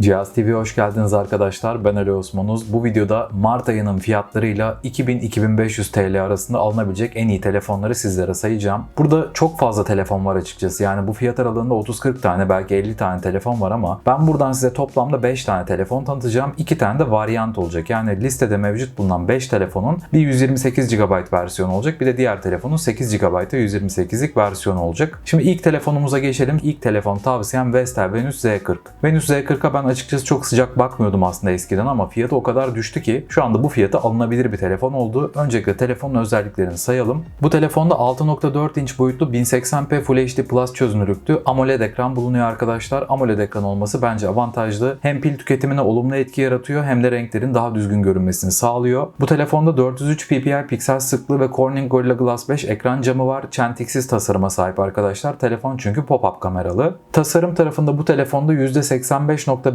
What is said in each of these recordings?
Cihaz TV'ye hoş geldiniz arkadaşlar. Ben Ali Osmanuz. Bu videoda Mart ayının fiyatlarıyla 2000-2500 TL arasında alınabilecek en iyi telefonları sizlere sayacağım. Burada çok fazla telefon var açıkçası. Yani bu fiyat aralığında 30-40 tane belki 50 tane telefon var ama ben buradan size toplamda 5 tane telefon tanıtacağım. 2 tane de varyant olacak. Yani listede mevcut bulunan 5 telefonun bir 128 GB versiyonu olacak. Bir de diğer telefonun 8 GB'a 128'lik versiyonu olacak. Şimdi ilk telefonumuza geçelim. İlk telefon tavsiyem Vestel Venus Z40. Venus Z40'a ben açıkçası çok sıcak bakmıyordum aslında eskiden ama fiyatı o kadar düştü ki şu anda bu fiyata alınabilir bir telefon oldu. Öncelikle telefonun özelliklerini sayalım. Bu telefonda 6.4 inç boyutlu 1080p Full HD Plus çözünürlüklü AMOLED ekran bulunuyor arkadaşlar. AMOLED ekran olması bence avantajlı. Hem pil tüketimine olumlu etki yaratıyor hem de renklerin daha düzgün görünmesini sağlıyor. Bu telefonda 403 ppi piksel sıklığı ve Corning Gorilla Glass 5 ekran camı var. Çentiksiz tasarıma sahip arkadaşlar. Telefon çünkü pop-up kameralı. Tasarım tarafında bu telefonda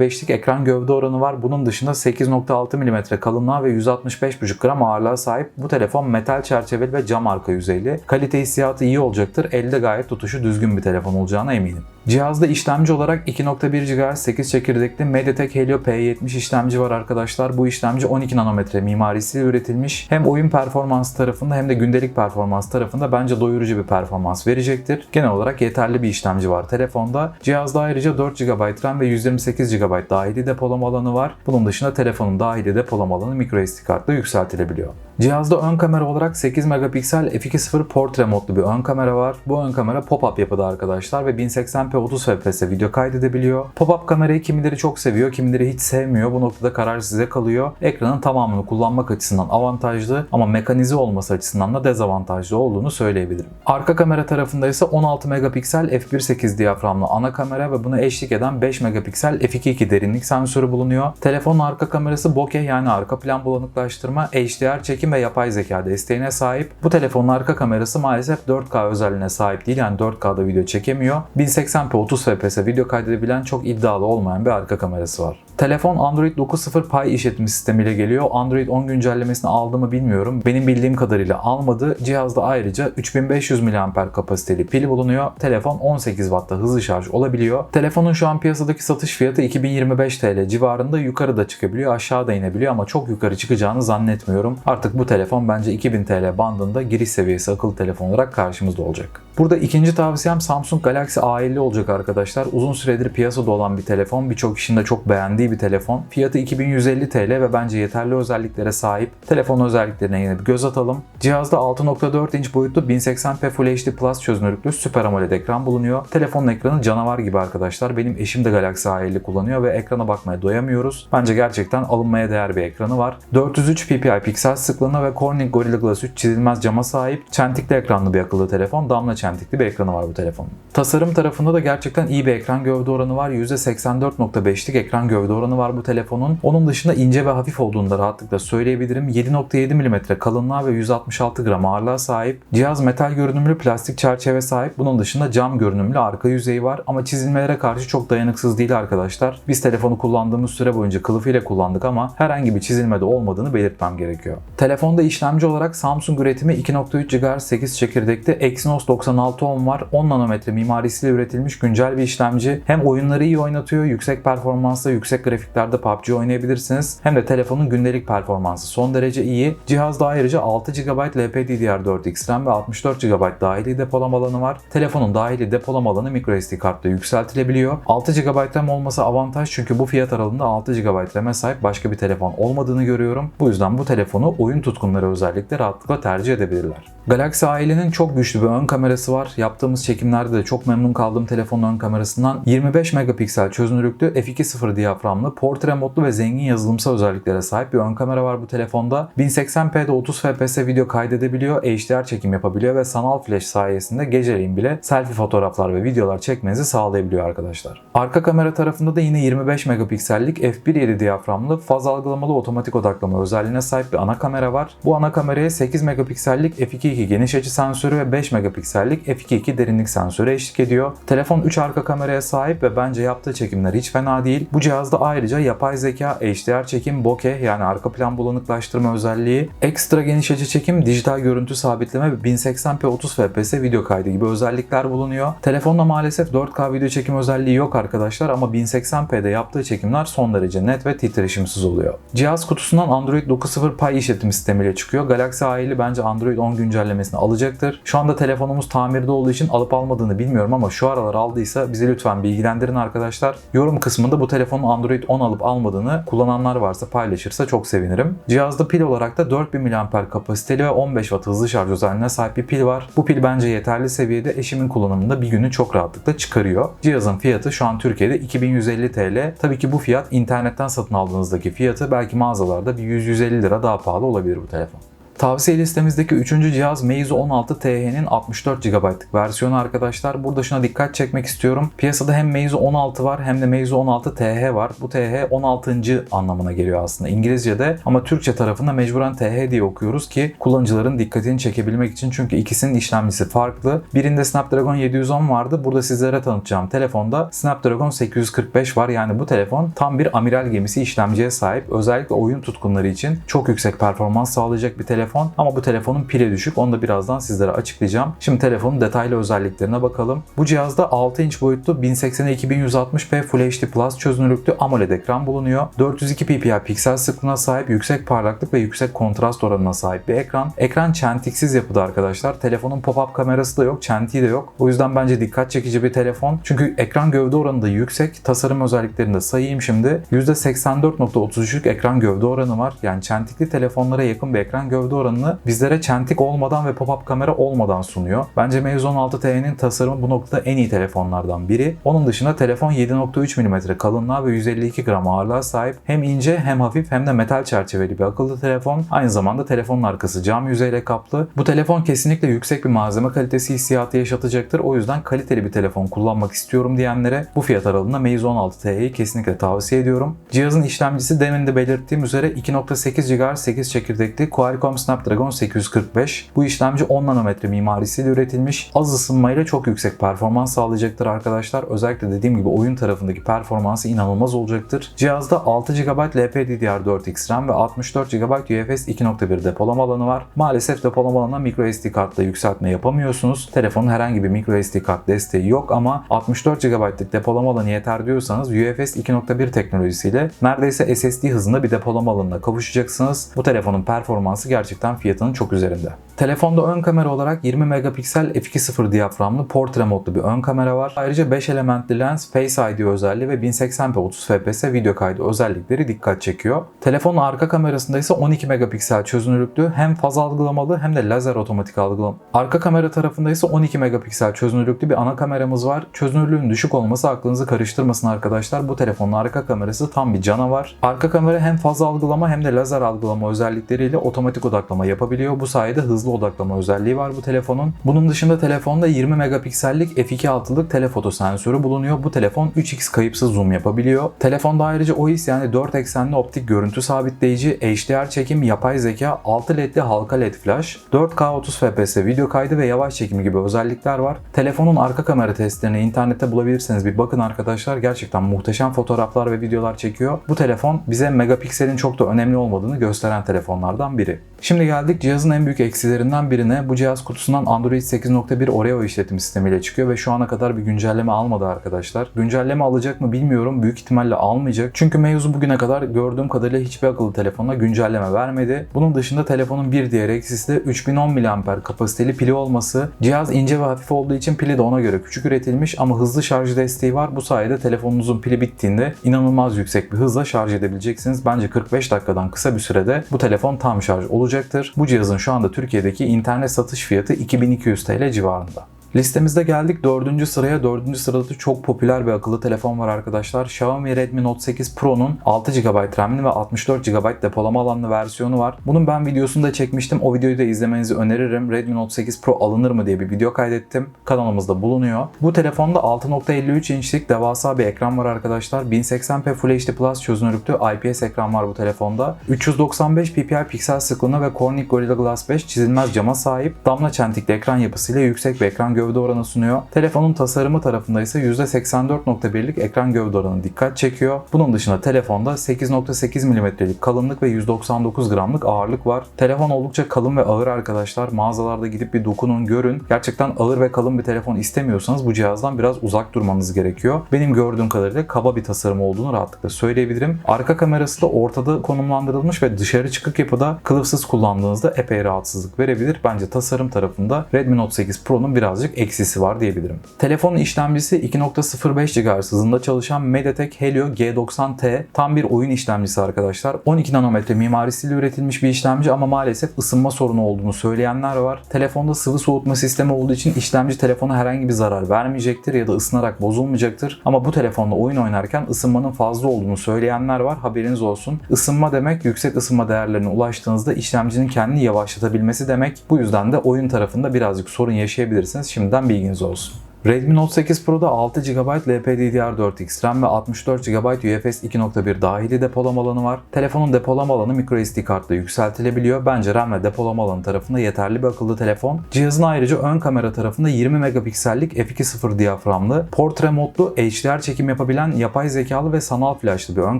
%85.5'lik ekran gövde oranı var. Bunun dışında 8.6 mm kalınlığa ve 165,5 gram ağırlığa sahip. Bu telefon metal çerçeveli ve cam arka yüzeyli. Kalite hissiyatı iyi olacaktır. Elde gayet tutuşu düzgün bir telefon olacağına eminim. Cihazda işlemci olarak 2.1 GHz 8 çekirdekli MediaTek Helio P70 işlemci var arkadaşlar. Bu işlemci 12 nanometre mimarisiyle üretilmiş. Hem oyun performansı tarafında hem de gündelik performans tarafında bence doyurucu bir performans verecektir. Genel olarak yeterli bir işlemci var telefonda. Cihazda ayrıca 4 GB RAM ve 128 GB dahili depolama alanı var. Bunun dışında telefonun dahili depolama alanı microSD kartla yükseltilebiliyor. Cihazda ön kamera olarak 8 megapiksel f2.0 portre modlu bir ön kamera var. Bu ön kamera pop-up yapıda arkadaşlar ve 1080p 30 fps video kaydedebiliyor. Pop-up kamerayı kimileri çok seviyor, kimileri hiç sevmiyor. Bu noktada karar size kalıyor. Ekranın tamamını kullanmak açısından avantajlı ama mekanize olması açısından da dezavantajlı olduğunu söyleyebilirim. Arka kamera tarafında ise 16 megapiksel f1.8 diyaframlı ana kamera ve buna eşlik eden 5 megapiksel f2.2 derinlik sensörü bulunuyor. Telefonun arka kamerası bokeh yani arka plan bulanıklaştırma, HDR çekim ve yapay zeka desteğine sahip. Bu telefonun arka kamerası maalesef 4K özelliğine sahip değil yani 4K'da video çekemiyor. 1080p 30 fps video kaydedebilen çok iddialı olmayan bir arka kamerası var. Telefon Android 9.0 Pie işletim sistemiyle geliyor. Android 10 güncellemesini aldı mı bilmiyorum. Benim bildiğim kadarıyla almadı. Cihazda ayrıca 3500 mAh kapasiteli pil bulunuyor. Telefon 18 Watt'ta hızlı şarj olabiliyor. Telefonun şu an piyasadaki satış fiyatı 2025 TL civarında yukarıda çıkabiliyor, aşağıda inebiliyor ama çok yukarı çıkacağını zannetmiyorum. Artık bu telefon bence 2000 TL bandında giriş seviyesi akıllı telefon olarak karşımızda olacak. Burada ikinci tavsiyem Samsung Galaxy A50 olacak arkadaşlar. Uzun süredir piyasada olan bir telefon. Birçok kişinin de çok beğendiği bir telefon. Fiyatı 2150 TL ve bence yeterli özelliklere sahip. Telefon özelliklerine yine bir göz atalım. Cihazda 6.4 inç boyutlu 1080p Full HD Plus çözünürlüklü Super AMOLED ekran bulunuyor. Telefonun ekranı canavar gibi arkadaşlar. Benim eşim de Galaxy A50 kullanıyor ve ekrana bakmaya doyamıyoruz. Bence gerçekten alınmaya değer bir ekranı var. 403 ppi piksel sıklığına ve Corning Gorilla Glass 3 çizilmez cama sahip. Çentikli ekranlı bir akıllı telefon. Damla çentikli bir ekranı var bu telefonun. Tasarım tarafında da gerçekten iyi bir ekran gövde oranı var. %84.5'lik ekran gövde oranı var bu telefonun. Onun dışında ince ve hafif olduğunu da rahatlıkla söyleyebilirim. 7.7 mm kalınlığa ve 166 gram ağırlığa sahip. Cihaz metal görünümlü plastik çerçeve sahip. Bunun dışında cam görünümlü arka yüzeyi var ama çizilmelere karşı çok dayanıksız değil arkadaşlar. Biz telefonu kullandığımız süre boyunca kılıfıyla kullandık ama herhangi bir çizilmede olmadığını belirtmem gerekiyor. Telefonda işlemci olarak Samsung üretimi 2.3 GHz 8 çekirdekli Exynos 9610 var. 10 nanometre mimarisiyle üretilmiş güncel bir işlemci. Hem oyunları iyi oynatıyor, yüksek performansla, yüksek grafiklerde PUBG oynayabilirsiniz. Hem de telefonun gündelik performansı son derece iyi. Cihazda ayrıca 6 GB LPDDR4X RAM ve 64 GB dahili depolama alanı var. Telefonun dahili depolama alanı microSD kartla yükseltilebiliyor. 6 GB RAM olması avantaj çünkü bu fiyat aralığında 6 GB RAM'e sahip başka bir telefon olmadığını görüyorum. Bu yüzden bu telefonu oyun tutkunları özellikle rahatlıkla tercih edebilirler. Galaxy A50'nin çok güçlü bir ön kamerası var. Yaptığımız çekimlerde de çok memnun kaldığım telefonun ön kamerasından 25 megapiksel çözünürlüklü f2.0 diyaframlı, portre modlu ve zengin yazılımsal özelliklere sahip bir ön kamera var bu telefonda. 1080p'de 30 fps video kaydedebiliyor, HDR çekim yapabiliyor ve sanal flash sayesinde geceleyin bile selfie fotoğraflar ve videolar çekmenizi sağlayabiliyor arkadaşlar. Arka kamera tarafında da yine 25 megapiksellik f1.7 diyaframlı faz algılamalı otomatik odaklama özelliğine sahip bir ana kamera var. Bu ana kameraya 8 megapiksellik f2 f2.2 geniş açı sensörü ve 5 megapiksellik f2.2 derinlik sensörü eşlik ediyor. Telefon 3 arka kameraya sahip ve bence yaptığı çekimler hiç fena değil. Bu cihazda ayrıca yapay zeka, HDR çekim, bokeh yani arka plan bulanıklaştırma özelliği, ekstra geniş açı çekim, dijital görüntü sabitleme ve 1080p 30 fps video kaydı gibi özellikler bulunuyor. Telefonda maalesef 4K video çekim özelliği yok arkadaşlar ama 1080p'de yaptığı çekimler son derece net ve titreşimsiz oluyor. Cihaz kutusundan Android 9.0 Pie işletim sistemiyle çıkıyor. Galaxy A50 bence Android 10 güncellemesini alacaktır. Şu anda telefonumuz tamirde olduğu için alıp almadığını bilmiyorum ama şu aralar aldıysa bizi lütfen bilgilendirin arkadaşlar. Yorum kısmında bu telefonun Android 10 alıp almadığını kullananlar varsa paylaşırsa çok sevinirim. Cihazda pil olarak da 4000 mAh kapasiteli ve 15 Watt hızlı şarj özelliğine sahip bir pil var. Bu pil bence yeterli seviyede eşimin kullanımında bir günü çok rahatlıkla çıkarıyor. Cihazın fiyatı şu an Türkiye'de 2150 TL. Tabii ki bu fiyat internetten satın aldığınızdaki fiyatı belki mağazalarda bir 100-150 lira daha pahalı olabilir bu telefon. Tavsiye listemizdeki 3. cihaz Meizu 16 TH'nin 64 GB'lık versiyonu arkadaşlar. Burada şuna dikkat çekmek istiyorum. Piyasada hem Meizu 16 var hem de Meizu 16 TH var. Bu TH 16. anlamına geliyor aslında İngilizce'de ama Türkçe tarafında mecburen TH diye okuyoruz ki kullanıcıların dikkatini çekebilmek için çünkü ikisinin işlemcisi farklı. Birinde Snapdragon 710 vardı. Burada sizlere tanıtacağım telefonda Snapdragon 845 var. Yani bu telefon tam bir amiral gemisi işlemciye sahip. Özellikle oyun tutkunları için çok yüksek performans sağlayacak bir telefon telefon ama bu telefonun pili düşük. Onu da birazdan sizlere açıklayacağım. Şimdi telefonun detaylı özelliklerine bakalım. Bu cihazda 6 inç boyutlu 1080'e 2160p Full HD Plus çözünürlüklü AMOLED ekran bulunuyor. 402 ppi piksel sıklığına sahip yüksek parlaklık ve yüksek kontrast oranına sahip bir ekran. Ekran çentiksiz yapıda arkadaşlar. Telefonun pop-up kamerası da yok, çentiği de yok. O yüzden bence dikkat çekici bir telefon. Çünkü ekran gövde oranı da yüksek. Tasarım özelliklerini de sayayım şimdi. %84.33'lük ekran gövde oranı var. Yani çentikli telefonlara yakın bir ekran gövde oranını bizlere çentik olmadan ve pop-up kamera olmadan sunuyor. Bence Meizu 16 T'nin tasarımı bu noktada en iyi telefonlardan biri. Onun dışında telefon 7.3 mm kalınlığa ve 152 gram ağırlığa sahip. Hem ince hem hafif hem de metal çerçeveli bir akıllı telefon. Aynı zamanda telefonun arkası cam yüzeyle kaplı. Bu telefon kesinlikle yüksek bir malzeme kalitesi hissiyatı yaşatacaktır. O yüzden kaliteli bir telefon kullanmak istiyorum diyenlere bu fiyat aralığında Meizu 16 T'yi kesinlikle tavsiye ediyorum. Cihazın işlemcisi demin de belirttiğim üzere 2.8 GHz 8 çekirdekli Qualcomm Snapdragon 845. Bu işlemci 10 nanometre mimarisiyle üretilmiş. Az ısınmayla çok yüksek performans sağlayacaktır arkadaşlar. Özellikle dediğim gibi oyun tarafındaki performansı inanılmaz olacaktır. Cihazda 6 GB LPDDR4X RAM ve 64 GB UFS 2.1 depolama alanı var. Maalesef depolama alanına microSD kartla yükseltme yapamıyorsunuz. Telefonun herhangi bir microSD kart desteği yok ama 64 GB'lık depolama alanı yeter diyorsanız UFS 2.1 teknolojisiyle neredeyse SSD hızında bir depolama alanına kavuşacaksınız. Bu telefonun performansı gerçekten fiyatının çok üzerinde. Telefonda ön kamera olarak 20 megapiksel f2.0 diyaframlı portre modlu bir ön kamera var. Ayrıca 5 elementli lens, Face ID özelliği ve 1080p 30 fps video kaydı özellikleri dikkat çekiyor. Telefonun arka kamerasında ise 12 megapiksel çözünürlüklü hem faz algılamalı hem de lazer otomatik algılama. Arka kamera tarafında ise 12 megapiksel çözünürlüklü bir ana kameramız var. Çözünürlüğün düşük olması aklınızı karıştırmasın arkadaşlar. Bu telefonun arka kamerası tam bir canavar. Arka kamera hem faz algılama hem de lazer algılama özellikleriyle otomatik odaklama yapabiliyor. Bu sayede hızlı odaklama özelliği var bu telefonun. Bunun dışında telefonda 20 megapiksellik f2.6'lık telefoto sensörü bulunuyor. Bu telefon 3x kayıpsız zoom yapabiliyor. Telefonda ayrıca OIS yani 4 eksenli optik görüntü sabitleyici, HDR çekim, yapay zeka, 6 ledli halka led flash, 4K 30 fps video kaydı ve yavaş çekimi gibi özellikler var. Telefonun arka kamera testlerini internette bulabilirseniz bir bakın arkadaşlar. Gerçekten muhteşem fotoğraflar ve videolar çekiyor. Bu telefon bize megapikselin çok da önemli olmadığını gösteren telefonlardan biri. Şimdi geldik cihazın en büyük eksilerinden birine. Bu cihaz kutusundan Android 8.1 Oreo işletim sistemiyle çıkıyor ve şu ana kadar bir güncelleme almadı arkadaşlar. Güncelleme alacak mı bilmiyorum. Büyük ihtimalle almayacak. Çünkü Meizu bugüne kadar gördüğüm kadarıyla hiçbir akıllı telefonla güncelleme vermedi. Bunun dışında telefonun bir diğer eksisi de 3010 mAh kapasiteli pili olması. Cihaz ince ve hafif olduğu için pili de ona göre küçük üretilmiş ama hızlı şarj desteği var. Bu sayede telefonunuzun pili bittiğinde inanılmaz yüksek bir hızla şarj edebileceksiniz. Bence 45 dakikadan kısa bir sürede bu telefon tam şarj olacaktır. Bu cihazın şu anda Türkiye'deki internet satış fiyatı 2200 TL civarında. Listemizde geldik 4. sıraya. 4. sırada da çok popüler bir akıllı telefon var arkadaşlar. Xiaomi Redmi Note 8 Pro'nun 6 GB RAM'li ve 64 GB depolama alanlı versiyonu var. Bunun ben videosunu da çekmiştim. O videoyu da izlemenizi öneririm. Redmi Note 8 Pro alınır mı diye bir video kaydettim. Kanalımızda bulunuyor. Bu telefonda 6.53 inçlik devasa bir ekran var arkadaşlar. 1080p Full HD Plus çözünürlüklü IPS ekran var bu telefonda. 395 ppi piksel sıklığına ve Corning Gorilla Glass 5 çizilmez cama sahip. Damla çentikli ekran yapısıyla yüksek bir ekran gövde oranı sunuyor. Telefonun tasarımı tarafında ise %84.1'lik ekran gövde oranı dikkat çekiyor. Bunun dışında telefonda 8.8 mm'lik kalınlık ve 199 gramlık ağırlık var. Telefon oldukça kalın ve ağır arkadaşlar. Mağazalarda gidip bir dokunun, görün. Gerçekten ağır ve kalın bir telefon istemiyorsanız bu cihazdan biraz uzak durmanız gerekiyor. Benim gördüğüm kadarıyla kaba bir tasarım olduğunu rahatlıkla söyleyebilirim. Arka kamerası da ortada konumlandırılmış ve dışarı çıkık yapıda kılıfsız kullandığınızda epey rahatsızlık verebilir. Bence tasarım tarafında Redmi Note 8 Pro'nun birazcık eksisi var diyebilirim. Telefonun işlemcisi 2.05 GHz hızında çalışan MediaTek Helio G90T tam bir oyun işlemcisi arkadaşlar. 12 nanometre mimarisiyle üretilmiş bir işlemci ama maalesef ısınma sorunu olduğunu söyleyenler var. Telefonda sıvı soğutma sistemi olduğu için işlemci telefona herhangi bir zarar vermeyecektir ya da ısınarak bozulmayacaktır. Ama bu telefonla oyun oynarken ısınmanın fazla olduğunu söyleyenler var. Haberiniz olsun. Isınma demek yüksek ısınma değerlerine ulaştığınızda işlemcinin kendini yavaşlatabilmesi demek. Bu yüzden de oyun tarafında birazcık sorun yaşayabilirsiniz. Şimdiden bilginiz olsun. Redmi Note 8 Pro'da 6 GB LPDDR4X RAM ve 64 GB UFS 2.1 dahili depolama alanı var. Telefonun depolama alanı microSD kartla yükseltilebiliyor. Bence RAM ve depolama alanı tarafında yeterli bir akıllı telefon. Cihazın ayrıca ön kamera tarafında 20 megapiksellik f2.0 diyaframlı, portre modlu HDR çekim yapabilen yapay zekalı ve sanal flashlı bir ön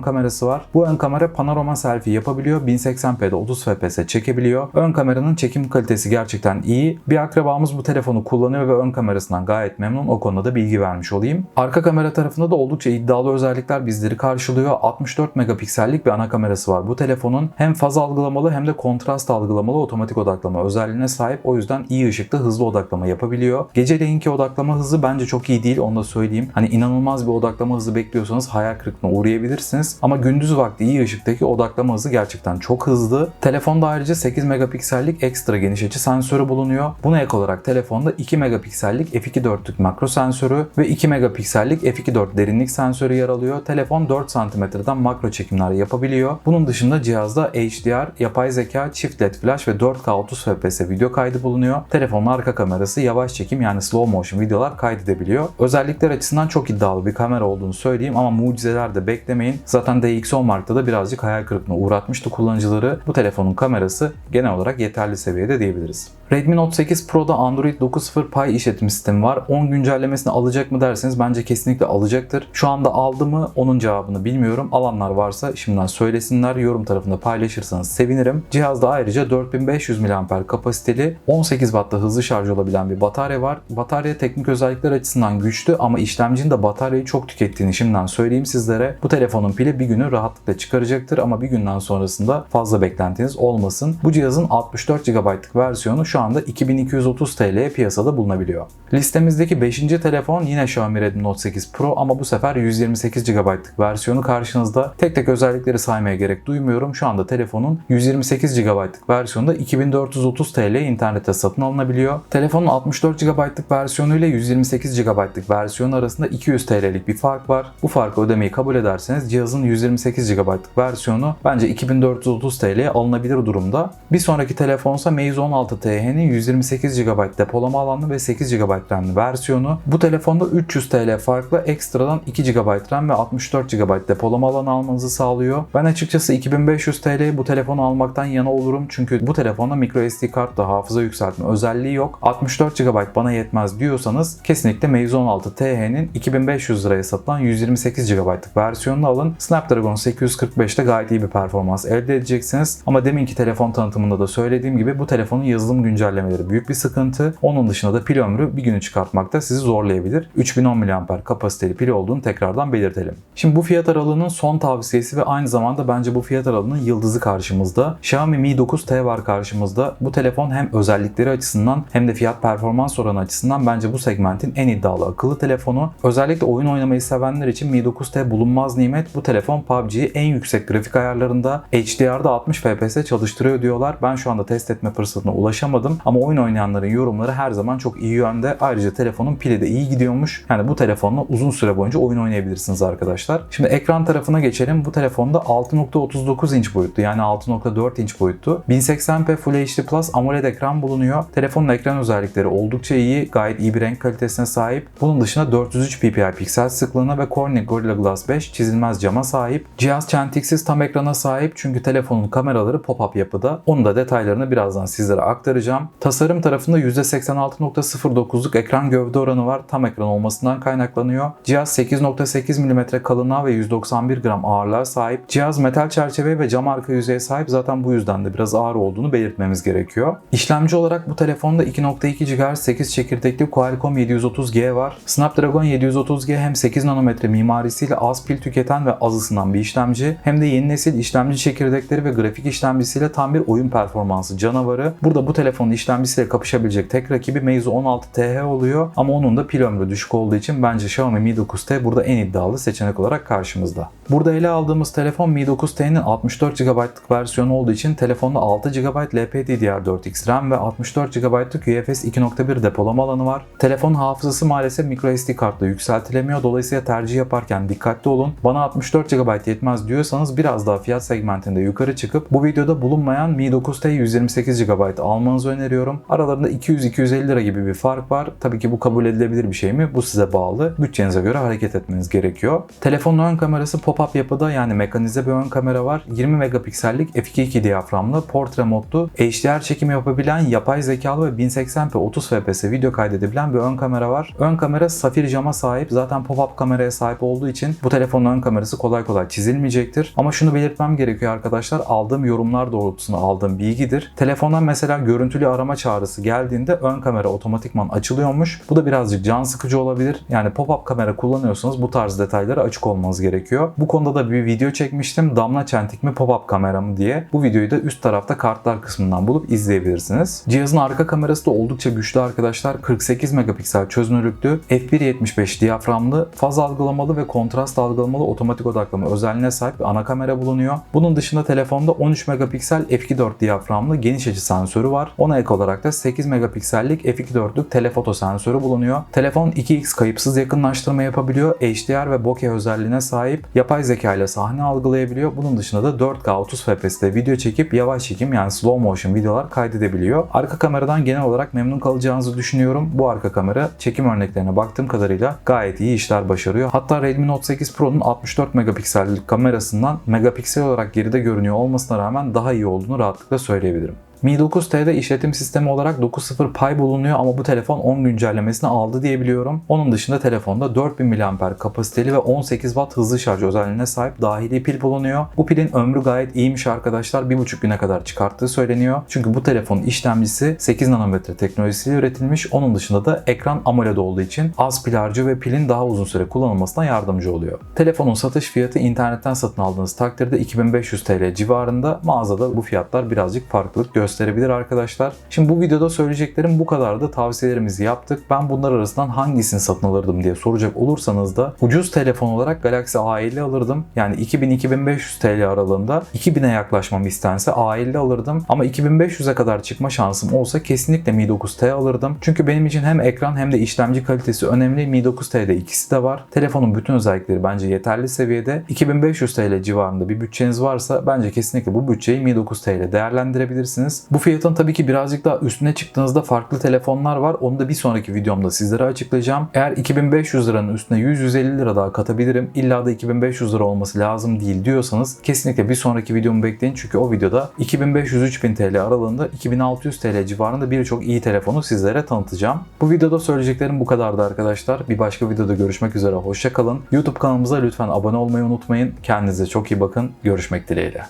kamerası var. Bu ön kamera panorama selfie yapabiliyor. 1080p'de 30 fps çekebiliyor. Ön kameranın çekim kalitesi gerçekten iyi. Bir akrabamız bu telefonu kullanıyor ve ön kamerasından gayet memnun. O konuda da bilgi vermiş olayım. Arka kamera tarafında da oldukça iddialı özellikler bizleri karşılıyor. 64 megapiksellik bir ana kamerası var. Bu telefonun hem faz algılamalı hem de kontrast algılamalı otomatik odaklama özelliğine sahip. O yüzden iyi ışıkta hızlı odaklama yapabiliyor. Geceleyinki odaklama hızı bence çok iyi değil onu da söyleyeyim. Hani inanılmaz bir odaklama hızı bekliyorsanız hayal kırıklığına uğrayabilirsiniz. Ama gündüz vakti iyi ışıktaki odaklama hızı gerçekten çok hızlı. Telefonda ayrıca 8 megapiksellik ekstra geniş açı sensörü bulunuyor. Buna ek olarak telefonda 2 megapiksellik f2.4'lük makro sensörü ve 2 megapiksellik f2.4 derinlik sensörü yer alıyor. Telefon 4 santimetreden makro çekimler yapabiliyor. Bunun dışında cihazda HDR, yapay zeka, çift led flash ve 4K 30 fps video kaydı bulunuyor. Telefonun arka kamerası yavaş çekim yani slow motion videolar kaydedebiliyor. Özellikler açısından çok iddialı bir kamera olduğunu söyleyeyim ama mucizeler de beklemeyin. Zaten DxO Mark'ta da birazcık hayal kırıklığına uğratmıştı kullanıcıları. Bu telefonun kamerası genel olarak yeterli seviyede diyebiliriz. Redmi Note 8 Pro'da Android 9.0 Pie işletim sistemi var. 10 güncellemesini alacak mı derseniz bence kesinlikle alacaktır. Şu anda aldı mı onun cevabını bilmiyorum. Alanlar varsa şimdiden söylesinler. Yorum tarafında paylaşırsanız sevinirim. Cihazda ayrıca 4500 mAh kapasiteli 18 Watt'ta hızlı şarj olabilen bir batarya var. Batarya teknik özellikler açısından güçlü ama işlemcinin de bataryayı çok tükettiğini şimdiden söyleyeyim sizlere. Bu telefonun pili bir günü rahatlıkla çıkaracaktır ama bir günden sonrasında fazla beklentiniz olmasın. Bu cihazın 64 GB'lık versiyonu şu anda 2230 TL'ye piyasada bulunabiliyor. Listemizdeki 5. telefon yine Xiaomi Redmi Note 8 Pro ama bu sefer 128 GB'lık versiyonu karşınızda. Tek tek özellikleri saymaya gerek duymuyorum. Şu anda telefonun 128 GB'lık versiyonunda 2430 TL internette satın alınabiliyor. Telefonun 64 GB'lık versiyonu ile 128 GB'lık versiyonu arasında 200 TL'lik bir fark var. Bu farkı ödemeyi kabul ederseniz cihazın 128 GB'lık versiyonu bence 2430 TL'ye alınabilir durumda. Bir sonraki telefonsa Meizu 16 TH'nin 128 GB depolama alanı ve 8 GB RAM'li versiyonu. Bu telefonda 300 TL farklı ekstradan 2 GB RAM ve 64 GB depolama alanı almanızı sağlıyor. Ben açıkçası 2500 TL bu telefonu almaktan yana olurum çünkü bu telefonda microSD kartla hafıza yükseltme özelliği yok. 64 GB bana yetmez diyorsanız kesinlikle Meizu 16 TH'nin 2500 liraya satılan 128 GB'lık versiyonunu alın. Snapdragon 845'te gayet iyi bir performans elde edeceksiniz. Ama deminki telefon tanıtımında da söylediğim gibi bu telefonun yazılım güncellemeleri büyük bir sıkıntı. Onun dışında da pil ömrü bir günü çıkartmakta sizi zorlayabilir. 3010 mAh kapasiteli pil olduğunu tekrardan belirtelim. Şimdi bu fiyat aralığının son tavsiyesi ve aynı zamanda bence bu fiyat aralığının yıldızı karşımızda. Xiaomi Mi 9T var karşımızda. Bu telefon hem özellikleri açısından hem de fiyat performans oranı açısından bence bu segmentin en iddialı akıllı telefonu. Özellikle oyun oynamayı sevenler için Mi 9T bulunmaz nimet. Bu telefon PUBG'yi en yüksek grafik ayarlarında HDR'da 60 FPS çalıştırıyor diyorlar. Ben şu anda test etme fırsatına ulaşamadım ama oyun oynayanların yorumları her zaman çok iyi yönde. Ayrıca telefonun telefonun pili de iyi gidiyormuş. Yani bu telefonla uzun süre boyunca oyun oynayabilirsiniz arkadaşlar. Şimdi ekran tarafına geçelim. Bu telefonda 6.39 inç boyutlu yani 6.4 inç boyutlu. 1080p Full HD Plus AMOLED ekran bulunuyor. Telefonun ekran özellikleri oldukça iyi. Gayet iyi bir renk kalitesine sahip. Bunun dışında 403 ppi piksel sıklığına ve Corning Gorilla Glass 5 çizilmez cama sahip. Cihaz çentiksiz tam ekrana sahip çünkü telefonun kameraları pop-up yapıda. Onun da detaylarını birazdan sizlere aktaracağım. Tasarım tarafında %86.09'luk ekran gövde oranı var. Tam ekran olmasından kaynaklanıyor. Cihaz 8.8 mm kalınlığa ve 191 gram ağırlığa sahip. Cihaz metal çerçeve ve cam arka yüzeye sahip. Zaten bu yüzden de biraz ağır olduğunu belirtmemiz gerekiyor. İşlemci olarak bu telefonda 2.2 GHz 8 çekirdekli Qualcomm 730G var. Snapdragon 730G hem 8 nanometre mimarisiyle az pil tüketen ve az ısınan bir işlemci hem de yeni nesil işlemci çekirdekleri ve grafik işlemcisiyle tam bir oyun performansı canavarı. Burada bu telefonun işlemcisiyle kapışabilecek tek rakibi Meizu 16TH oluyor ama onun da pil ömrü düşük olduğu için bence Xiaomi Mi 9T burada en iddialı seçenek olarak karşımızda. Burada ele aldığımız telefon Mi 9T'nin 64 GB'lık versiyonu olduğu için telefonda 6 GB LPDDR4X RAM ve 64 GB'lık UFS 2.1 depolama alanı var. Telefon hafızası maalesef microSD kartla yükseltilemiyor. Dolayısıyla tercih yaparken dikkatli olun. Bana 64 GB yetmez diyorsanız biraz daha fiyat segmentinde yukarı çıkıp bu videoda bulunmayan Mi 9T 128 GB almanızı öneriyorum. Aralarında 200-250 lira gibi bir fark var. Tabii ki bu kabul edilebilir bir şey mi? Bu size bağlı. Bütçenize göre hareket etmeniz gerekiyor. Telefonun ön kamerası pop-up yapıda yani mekanize bir ön kamera var. 20 megapiksellik f2.2 diyaframlı, portre modlu, HDR çekimi yapabilen, yapay zekalı ve 1080p 30 fps video kaydedebilen bir ön kamera var. Ön kamera safir cama sahip. Zaten pop-up kameraya sahip olduğu için bu telefonun ön kamerası kolay kolay çizilmeyecektir. Ama şunu belirtmem gerekiyor arkadaşlar. Aldığım yorumlar doğrultusunda aldığım bilgidir. Telefondan mesela görüntülü arama çağrısı geldiğinde ön kamera otomatikman açılıyormuş. Bu da birazcık can sıkıcı olabilir. Yani pop-up kamera kullanıyorsanız bu tarz detaylara açık olmanız gerekiyor. Bu konuda da bir video çekmiştim. Damla çentik mi pop-up kamera mı diye. Bu videoyu da üst tarafta kartlar kısmından bulup izleyebilirsiniz. Cihazın arka kamerası da oldukça güçlü arkadaşlar. 48 megapiksel çözünürlüklü, f1.75 diyaframlı, faz algılamalı ve kontrast algılamalı otomatik odaklama özelliğine sahip bir ana kamera bulunuyor. Bunun dışında telefonda 13 megapiksel f2.4 diyaframlı geniş açı sensörü var. Ona ek olarak da 8 megapiksellik f2.4'lük telefoto sensörü bulunuyor. Telefon 2x kayıpsız yakınlaştırma yapabiliyor. HDR ve bokeh özelliğine sahip. Yapay zeka ile sahne algılayabiliyor. Bunun dışında da 4K 30 FPS'te video çekip yavaş çekim yani slow motion videolar kaydedebiliyor. Arka kameradan genel olarak memnun kalacağınızı düşünüyorum. Bu arka kamera çekim örneklerine baktığım kadarıyla gayet iyi işler başarıyor. Hatta Redmi Note 8 Pro'nun 64 megapiksellik kamerasından megapiksel olarak geride görünüyor olmasına rağmen daha iyi olduğunu rahatlıkla söyleyebilirim. Mi 9T'de işletim sistemi olarak 9.0 Pi bulunuyor ama bu telefon 10 güncellemesini aldı diye biliyorum. Onun dışında telefonda 4000 mAh kapasiteli ve 18 Watt hızlı şarj özelliğine sahip dahili pil bulunuyor. Bu pilin ömrü gayet iyiymiş arkadaşlar. 1,5 güne kadar çıkarttığı söyleniyor. Çünkü bu telefonun işlemcisi 8 nanometre teknolojisiyle üretilmiş. Onun dışında da ekran AMOLED olduğu için az pil harcı ve pilin daha uzun süre kullanılmasına yardımcı oluyor. Telefonun satış fiyatı internetten satın aldığınız takdirde 2500 TL civarında. Mağazada bu fiyatlar birazcık farklılık gösteriyor gösterebilir arkadaşlar. Şimdi bu videoda söyleyeceklerim bu kadardı. Tavsiyelerimizi yaptık. Ben bunlar arasından hangisini satın alırdım diye soracak olursanız da ucuz telefon olarak Galaxy A50 alırdım. Yani 2000-2500 TL aralığında 2000'e yaklaşmam istense A50 alırdım. Ama 2500'e kadar çıkma şansım olsa kesinlikle Mi 9T alırdım. Çünkü benim için hem ekran hem de işlemci kalitesi önemli. Mi 9T'de ikisi de var. Telefonun bütün özellikleri bence yeterli seviyede. 2500 TL civarında bir bütçeniz varsa bence kesinlikle bu bütçeyi Mi 9T ile değerlendirebilirsiniz. Bu fiyatın tabii ki birazcık daha üstüne çıktığınızda farklı telefonlar var. Onu da bir sonraki videomda sizlere açıklayacağım. Eğer 2500 liranın üstüne 100-150 lira daha katabilirim. İlla da 2500 lira olması lazım değil diyorsanız kesinlikle bir sonraki videomu bekleyin. Çünkü o videoda 2500-3000 TL aralığında 2600 TL civarında birçok iyi telefonu sizlere tanıtacağım. Bu videoda söyleyeceklerim bu kadardı arkadaşlar. Bir başka videoda görüşmek üzere. Hoşçakalın. YouTube kanalımıza lütfen abone olmayı unutmayın. Kendinize çok iyi bakın. Görüşmek dileğiyle.